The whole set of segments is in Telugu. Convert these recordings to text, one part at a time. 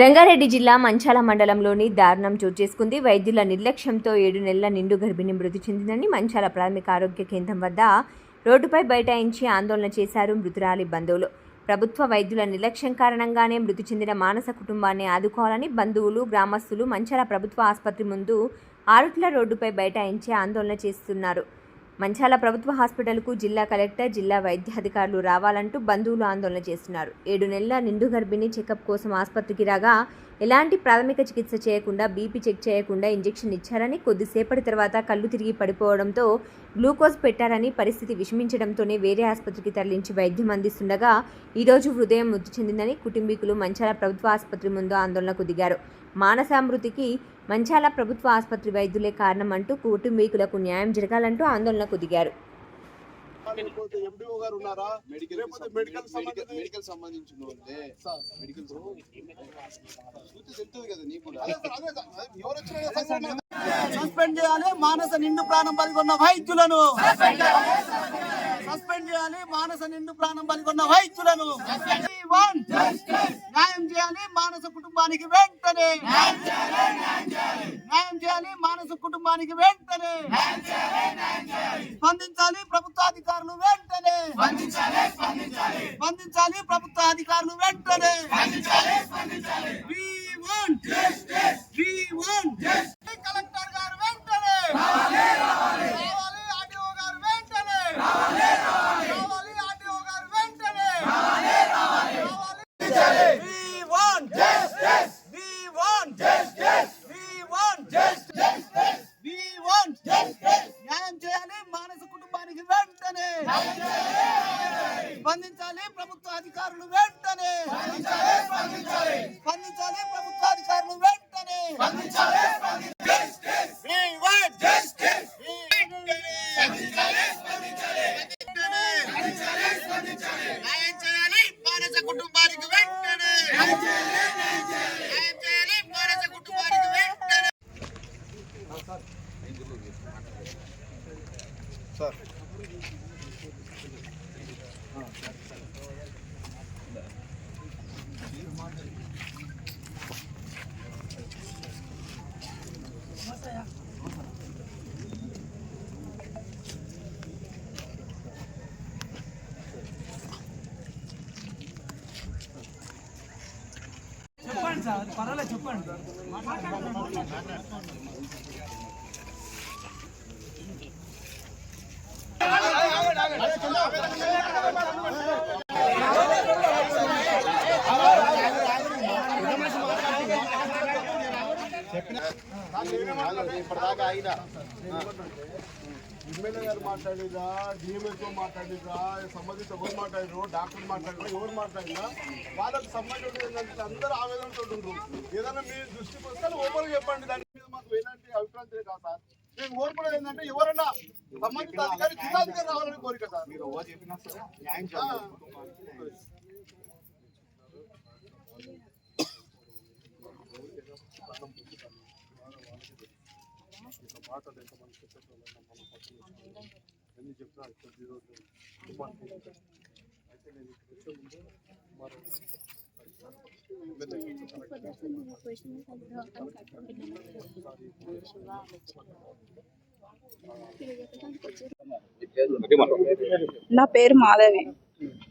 రంగారెడ్డి జిల్లా మంచాల మండలంలోని దారుణం చోటు చేసుకుంది. వైద్యుల నిర్లక్ష్యంతో ఏడు నెలల నిండు గర్భిణి మృతి చెందిందని మంచాల ప్రాథమిక ఆరోగ్య కేంద్రం వద్ద రోడ్డుపై బైఠాయించి ఆందోళన చేశారు మృతురాలి బంధువులు. ప్రభుత్వ వైద్యుల నిర్లక్ష్యం కారణంగానే మృతి చెందిన మానస కుటుంబాన్ని ఆదుకోవాలని బంధువులు గ్రామస్తులు మంచాల ప్రభుత్వ ఆసుపత్రి ముందు ఆరుట్ల రోడ్డుపై బైఠాయించి ఆందోళన చేస్తున్నారు. మంచాల ప్రభుత్వ హాస్పిటల్కు జిల్లా కలెక్టర్ జిల్లా వైద్యాధికారులు రావాలంటూ బంధువులు ఆందోళన చేస్తున్నారు. ఏడు నెలల నిండు గర్భిణి చెకప్ కోసం ఆసుపత్రికి రాగా ఎలాంటి ప్రాథమిక చికిత్స చేయకుండా బీపీ చెక్ చేయకుండా ఇంజెక్షన్ ఇచ్చారని కొద్దిసేపటి తర్వాత కళ్ళు తిరిగి పడిపోవడంతో గ్లూకోజ్ పెట్టారని పరిస్థితి విషమించడంతోనే వేరే ఆసుపత్రికి తరలించి వైద్యం అందిస్తుండగా ఈరోజు హృదయం మృతి చెందిందని కుటుంబీకులు మంచాల ప్రభుత్వ ఆసుపత్రి ముందు ఆందోళనకు దిగారు. మానసామృతికి మంచాల ప్రభుత్వ ఆసుపత్రి వైద్యులే కారణం అంటూ కుటుంబీకులకు న్యాయం జరగాలంటూ ఆందోళనకు దిగారు. మెడికల్ సంబంధించిన సస్పెండ్ చేయాలి. మానస నిండు ప్రాణం బలిగొన్న వైద్యులను. సస్పెండ్ చేయాలి. మానస నిండు ప్రాణం బలిగొన్న వైద్యులను. న్యాయం చేయాలి మానస కుటుంబానికి వెంటనే. న్యాయం చేయాలి మానస కుటుంబానికి వెంటనే. స్పందించాలి వెంటనే. స్పందించాలి ప్రభుత్వాధికారులు వెంటనే. We want We want collector గారు వెంటనే రావాలి ఆర్డీఓ గారు వెంటనే రావాలి ఆర్డీఓ గారు వెంటనే రావాలి We want We want We want We want న్యాయం చేయాలి మానస కుటుంబానికి వెంటనే స్పందించాలి ప్రభుత్వ అధికారులు వెంటనే. స్పందించాలి ప్రభుత్వ అధికారులు వెంటనే. న్యాయం చేయాలి మానస కుటుంబానికి వెంటనే. న్యాయం చేయాలి మానస కుటుంబానికి వెంటనే. సార్. చెప్పండి సార్ పర్వాలేదు చెప్పండి ఇప్పటిదాకా ఆగిన ఎమ్మెల్యే గారు మాట్లాడిరా డిఎంఎస్ఓ మాట్లాడిరా సంబంధిత ఎవరు మాట్లాడిరు డాక్టర్ మాట్లాడిరా ఎవరు మాట్లాడినా వాళ్ళకి సంబంధించిన ఏంటంటే అందరూ ఆవేదనతో ఉండ్రు ఏదైనా మీ దృష్టికి వస్తే ఓపెన్ చెప్పండి దాని మీద మాకు ఎలాంటి అభిప్రాయం కాదు సార్ నేను కోరుకునేది ఏంటంటే ఎవరన్నా సంబంధిత అధికారి జిల్లాధికారి రావాలని కోరిక సార్ మీరు ఓ చెప్పినా సరే న్యాయం ఆ. చేయాలి మాటలు ఎంతమంది చెప్పేటోళ్ళు మన పక్కన ఎన్ని చెప్పినా ఇక్కడ ఈరోజు తుఫాన్ అయితే నేను ఇక్కడ వచ్చే ముందు మరో నా పేరు మాధవి.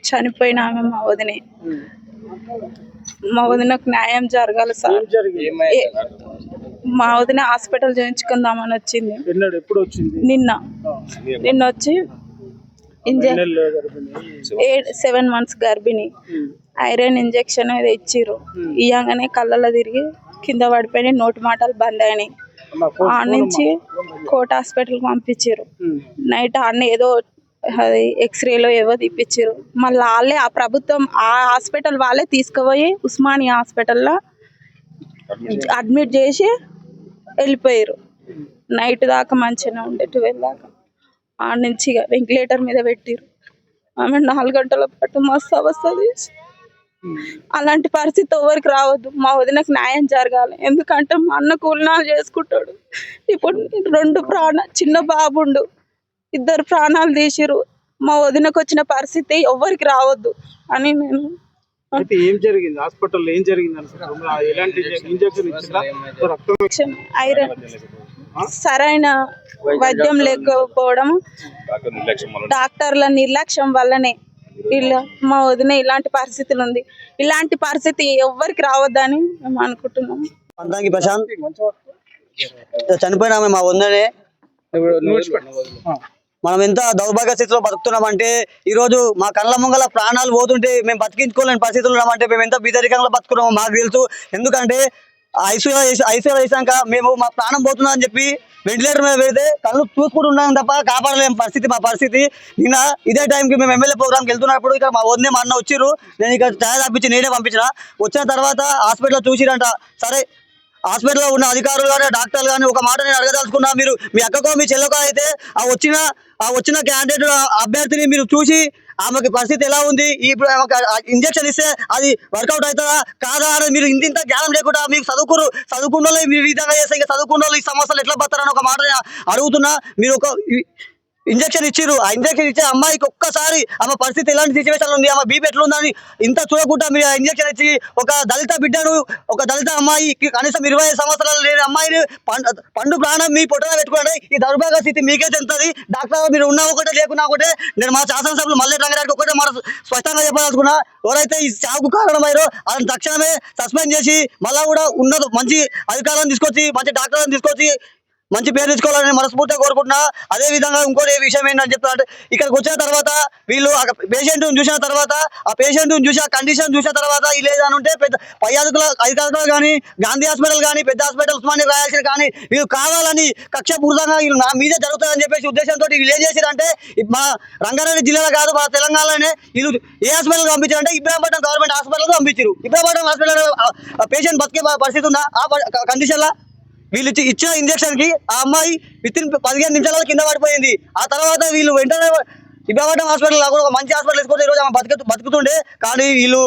చనిపోయిన ఆమె మా వదినే. మా వదినకు న్యాయం జరగాలి సార్. ఏ- మా వదిన హాస్పిటల్ చేయించుకుందామని వచ్చింది. ఎన్నడు ఎప్పుడు వచ్చింది? నిన్న. నిన్న వచ్చి ఇంజ నెలలో గర్భిణి? ఎయిట్ సెవెన్ మంత్స్ గర్భిణి. ఐరన్ ఇంజెక్షన్ ఏదో ఇచ్చిర్రు. ఇయ్యంగానే కళ్ళలో తిరిగి కింద పడిపోయి నోటి మాటలు బంద్ అయినాయి అమ్మ, ఫోన్- ఆ నుంచి కోట హాస్పిటల్కి పంపించారు నైట్ అన్ని ఏదో అది ఎక్స్రేలో ఏవో తీపిచ్చారు మళ్ళీ వాళ్ళే ఆ ప్రభుత్వం ఆ హాస్పిటల్ వాళ్ళే తీసుకుపోయి ఉస్మానియా హాస్పిటల్లో అడ్మిట్ చేసి వెళ్ళిపోయారు నైట్ దాకా మంచిగానే ఉండే ట్వెల్వ్ దాకా. ఆ నుంచి వెంటిలేటర్ మీద పెట్టిరు ఆమె నాలుగు గంటల పాటు మస్తు అవస్థ అలాంటి పరిస్థితి ఎవరికి రావద్దు. మా వదినకు న్యాయం జరగాలి. ఎందుకంటే మా అన్న కూలినాలు చేసుకుంటాడు. ఇప్పుడు రెండు ప్రాణ చిన్న బాబుండు ఇద్దరు ప్రాణాలు తీసిరు మా వదినకు వచ్చిన పరిస్థితి ఎవరికి రావద్దు అని నేను అయితే ఏం జరిగింది? హాస్పిటల్లో ఏం జరిగింది ఎలాంటి రక్తం ఇంజెక్షన్ ఐరన్. సరైన వైద్యం లేకపోవడం డాక్టర్ల నిర్లక్ష్యం వల్లనే ఇలా మా వదిన ఇలాంటి పరిస్థితులు ఉంది. ఇలాంటి పరిస్థితి ఎవ్వరికి రావద్దని మేము అనుకుంటున్నాం. పంతాంగి ప్రశాంత్. చనిపోయిన ఆమె మా వందనే మనం ఎంత దౌర్భాగ్య స్థితిలో బతుకుతున్నామంటే ఈ రోజు మా కళ్ళ ముంగల ప్రాణాలు పోతుంటే మేము బతికించుకోలేని పరిస్థితులు ఉన్నామంటే మేము ఎంత బీదరికంలో బతుకున్నామో మాకు తెలుసు. ఎందుకంటే ఐసీయూ ఐసీయూ వేసాక మేము మా ప్రాణం పోతుందా అని చెప్పి వెంటిలేటర్ మీద పెడితే కళ్ళు చూసుకుంటున్నాం తప్ప కాపాడలేని పరిస్థితి మా పరిస్థితి. నిన్న ఇదే టైంకి మేము ఎమ్మెల్యే ప్రోగ్రామ్కి వెళ్తున్నప్పుడు ఇక్కడ మా వదిలే మా అన్న వచ్చిర్రు. నేను ఇక్కడ ఛాయ్ తప్పించి నేనే పంపించిన. వచ్చిన తర్వాత హాస్పిటల్లో చూసిరంట. సరే హాస్పిటల్లో ఉన్న అధికారులు కానీ డాక్టర్లు కానీ ఒక మాట నేను అడగదలుచుకున్నా. మీరు మీ అక్కకో మీ చెల్లెకో అయితే ఆ వచ్చిన ఆ వచ్చిన క్యాండిడేట్ అభ్యర్థిని మీరు చూసి ఆమెకి పరిస్థితి ఎలా ఉంది? ఇప్పుడు ఇంజక్షన్ ఇస్తే అది వర్కౌట్ అవుతుందా? కాదా? అని మీరు ఇంత ఇంత జ్ఞానం లేకుండా మీకు చదువుకురు చదువుకున్న వాళ్ళు మీరు ఈ విధంగా చేస్తే ఇంకా చదువుకున్న వాళ్ళు ఈ సమస్యలు ఎట్లా పడతారని ఒక మాట అడుగుతున్నా. మీరు ఒక ఇంజక్షన్ ఇచ్చిర్రు. ఆ ఇంజక్షన్ ఇచ్చే అమ్మాయికి ఒక్కసారి ఆమె పరిస్థితి ఎలాంటి సిచ్యువేషన్ ఉంది? ఆమె బీపీ ఎట్లా ఉందని ఇంత చూడకుండా మీరు ఆ ఇంజక్షన్ ఇచ్చి ఒక దళిత బిడ్డను ఒక దళిత అమ్మాయి కనీసం ఇరవై ఐదు సంవత్సరాలు లేని అమ్మాయిని పండు ప్రాణం మీ పొట్టన పెట్టుకోండి. ఈ దౌర్భాగ్య స్థితి మీకే చెందుతుంది డాక్టర్ మీరు ఉన్నా ఒకటే లేకున్నా ఒకటే నేను మా శాసనసభ్యులు మల్లె రంగారెడ్డి ఒకటే మన స్పష్టంగా చెప్పదలుచుకున్నా. ఎవరైతే ఈ చావుకు కారణమయ్యారో వాళ్ళని తక్షణమే సస్పెండ్ చేసి మళ్ళా కూడా ఉన్నత మంచి అధికారులను తీసుకొచ్చి మంచి డాక్టర్లను తీసుకొచ్చి మంచి పేరు తెచ్చుకోవాలని మనస్ఫూర్తిగా కోరుకుంటున్నా. అదే విధంగా ఇంకోటి విషయం ఏంటని చెప్తారంటే ఇక్కడికి వచ్చిన తర్వాత వీళ్ళు పేషెంట్ చూసిన తర్వాత ఆ పేషెంట్ చూసి ఆ కండిషన్ చూసిన తర్వాత ఇది లేదని ఉంటే పెద్ద పై అధికారులు అధికారులు కానీ గాంధీ హాస్పిటల్ కానీ పెద్ద హాస్పిటల్ ఉస్మానియా రాయాల్సిన కానీ వీళ్ళు కావాలని కక్ష పూర్తంగా వీళ్ళు నా మీద జరుగుతుందని చెప్పేసి ఉద్దేశంతో వీళ్ళు ఏం చేశారంటే మా రంగారెడ్డి జిల్లాలో కాదు మా తెలంగాణలోనే వీళ్ళు ఏ హాస్పిటల్ పంపించారంటే ఇబ్రాహీంపట్నం గవర్నమెంట్ హాస్పిటల్కి పంపించారు. ఇబ్రాహీంపట్నం హాస్పిటల్ పేషెంట్ బతికే పరిస్థితి ఉందా? ఆ కండిషన్లో వీళ్ళు ఇచ్చి ఇచ్చిన ఇంజక్షన్కి ఆ అమ్మాయి విత్ ఇన్ పదిహేను నిమిషాల కింద పడిపోయింది. ఆ తర్వాత వీళ్ళు వెంటనే ఇబ్రాహీం హాస్పిటల్ ఒక మంచి హాస్పిటల్ తీసుకొని ఈరోజు ఆమె బతుకు బతుకుతుండే. కానీ వీళ్ళు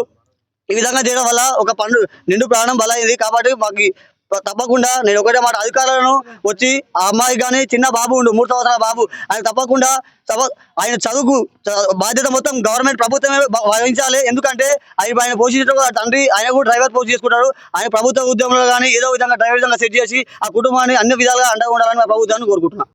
ఈ విధంగా చేయడం వల్ల ఒక పండు నిండు ప్రాణం బలైంది. కాబట్టి మాకు తప్పకుండా నేను ఒకటే మాట అధికారులను వచ్చి ఆ అమ్మాయి కానీ చిన్న బాబు ఉండు మూడు సంవత్సరాల బాబు ఆయన తప్పకుండా ఆయన చదువుకు బాధ్యత మొత్తం గవర్నమెంట్ ప్రభుత్వమే వహించాలి. ఎందుకంటే ఆయన ఆయన పోషించడం కూడా తండ్రి ఆయన కూడా డ్రైవర్ పోస్ట్ చేసుకుంటారు ఆయన ప్రభుత్వ ఉద్యమంలో కానీ ఏదో విధంగా డ్రైవర్ విధంగా సెట్ చేసి ఆ కుటుంబాన్ని అన్ని విధాలుగా అండగా ఉండాలని మా ప్రభుత్వాన్ని కోరుకుంటున్నాను